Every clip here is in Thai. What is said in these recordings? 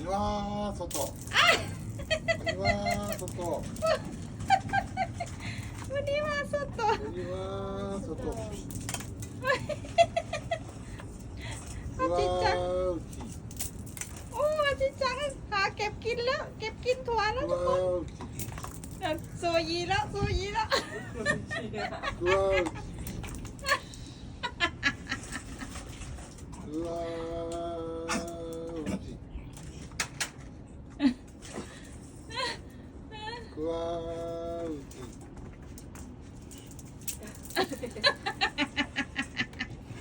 鬼は外鬼は外 วันนี้มาสดตัว 鬼は外あちっちゃいうち โอ้อาจิจังหาเก็บกินแล้ว เก็บกินถั่วแล้ว う ทุกคน わうち น่ะโซยีแล้วโซยีแล้ว うわうちうわう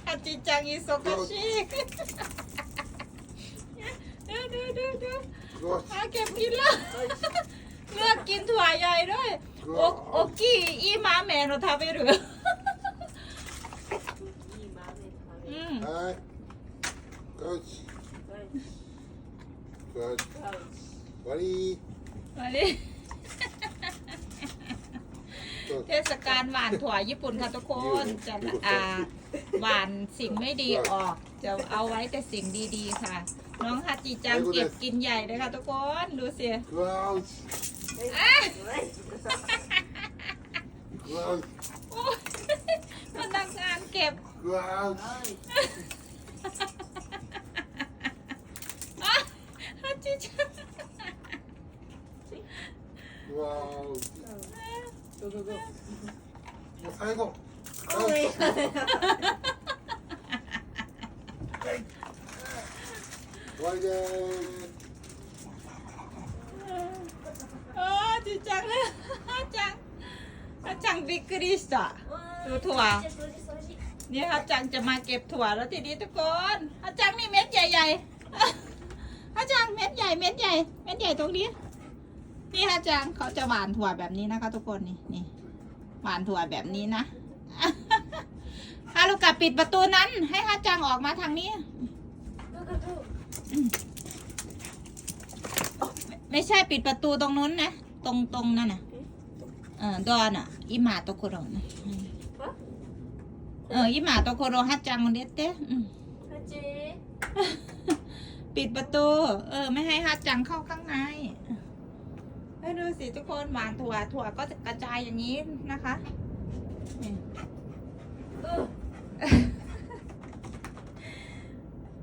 อาจิจังอิโซกาชิดูดูดูดู うわ หาเก็บกินแล้วเลือกกินถั่วใหญ่ด้วยโอโอกี้อีหมาแม่เราทำไปหรืออืม はいよしよし終わり มาดิ เทศกาลหวานถั่วญี่ปุ่นค่ะทุกคนจะอ่าหวานสิ่งไม่ดีออก จะเอาไว้แต่สิ่งดีๆค่ะ น้องฮัตจิจังเก็บกินใหญ่เลยค่ะทุกคนดูสิยนักงานเก็บฮัจิจัง Clouds. go go go. 아이 고. 아이 고. 와이 젠. เออจริงจังเลยอาจังอาจังบิกริสอะดูถั่วนี่ยอาจังจะมาเก็บถั่วแล้วทีนี้ทุกคนอาจังนี่เม็ดใหญ่ๆอาจังเม็ดใหญ่เม็ดใหญ่เม็ดใหญ่ตรงนี้ นี่ฮัจังเขาจะหวานถั่วแบบนี้นะคะ ทุกคนนี่นี่หวานถั่วแบบนี้นะฮารุกะปิดประตูนั้น ให้ฮัจังออกมาทางนี้ ไม่ใช่ปิดประตูตรงนู้นนะ ตรงตรงนั่นน่ะเออดอนอะอิหมาโตโคโรนะอืมเอออิหมาโตโคโรฮัจจังเด็ดเต้อืมปิดประตู เออ ไม่ให้ฮัจจังเข้าข้างใน ให้ดูสิทุกคนหวานถั่วถั่วก็จะกระจายอย่างนี้นะคะนี่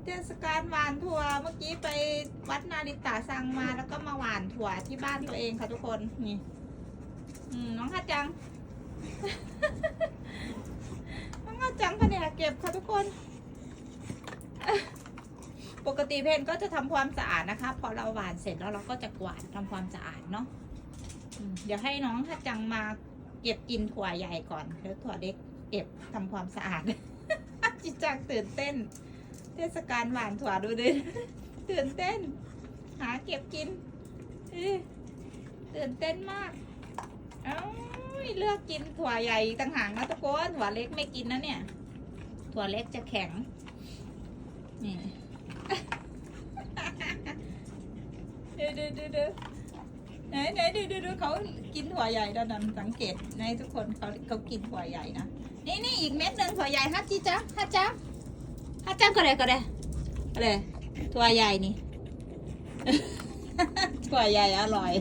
เทศกาลหวานถั่วเมื่อกี้ไปวัดนาริตาซังมาแล้วก็มาหวานถั่วที่บ้านตัวเองค่ะทุกคนนี่น้องฮัจจัง น้องฮัจจังแผนกเก็บค่ะทุกคน ปกติเพนก็จะทำความสะอาดนะคะ พอเราหวานเสร็จแล้วเราก็จะกวาดทำความสะอาดเนาะเดี๋ยวให้น้องฮัจจังมาเก็บกินถั่วใหญ่ก่อนแล้วถั่วเล็กเก็บทำความสะอาดจิจังตื่นเต้น เทศกาลหวานถั่วดูดิตื่นเต้น หาเก็บกินตื่นเต้นมากเอ้ยเลือกกินถั่วใหญ่ต่างหากนะทุกคนถั่วเล็กไม่กินนะเนี่ย ถั่วเล็กจะแข็ง นี่ เดูดูดูไหนไหนดูดูดูเขากินถั่วใหญ่ดอนนั้นสังเกตในทุกคนเขาเขากินถั่วใหญ่นะนี่นี่อีกเม็ดหนึ่งถั่วใหญ่ฮัจจิจ้าฮัจจ้าฮัจจ้าก็เลยก็เลยก็เลยถั่วใหญ่นี่ ถั่วใหญ่อร่อย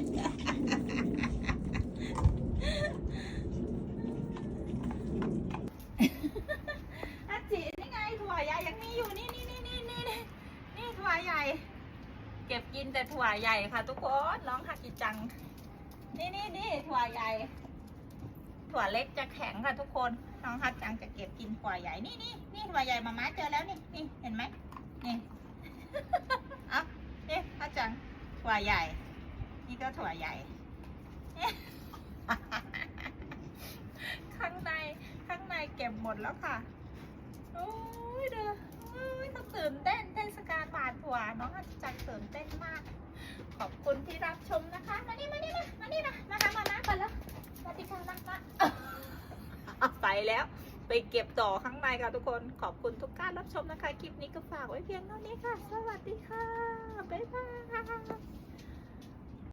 ถั่วใหญ่ค่ะ ทุกคนร้องฮักิจัง นี่นี่นี่ถั่วใหญ่ ถั่วเล็กจะแข็งค่ะทุกคนน้องฮักจังจะเก็บกินถั่วใหญ่นี่นี่นี่ถั่วใหญ่มาม่าเจอแล้วนี่นี่เห็นไหมนี่เอะนี่ฮักจังถั่วใหญ่ นี่ก็ถั่วใหญ่ข้างในข้างในเก็บหมดแล้วค่ะโอ้ยเด้อโอ้ยตื่นเต้นเทศกาลบาดถั่วน้องอาจังตื่นเต้นมาก ขอบคุณที่รับชมนะคะ มานี่มานี่มามานี่มามาหามานะก่อนแล้วสวัสดีค่ะมามาไปแล้ว ไปเก็บต่อข้างในค่ะทุกคน ขอบคุณทุกการรับชมนะคะ คลิปนี้ก็ฝากไว้เพียงเท่านี้ค่ะ สวัสดีค่ะ บ๊ายบาย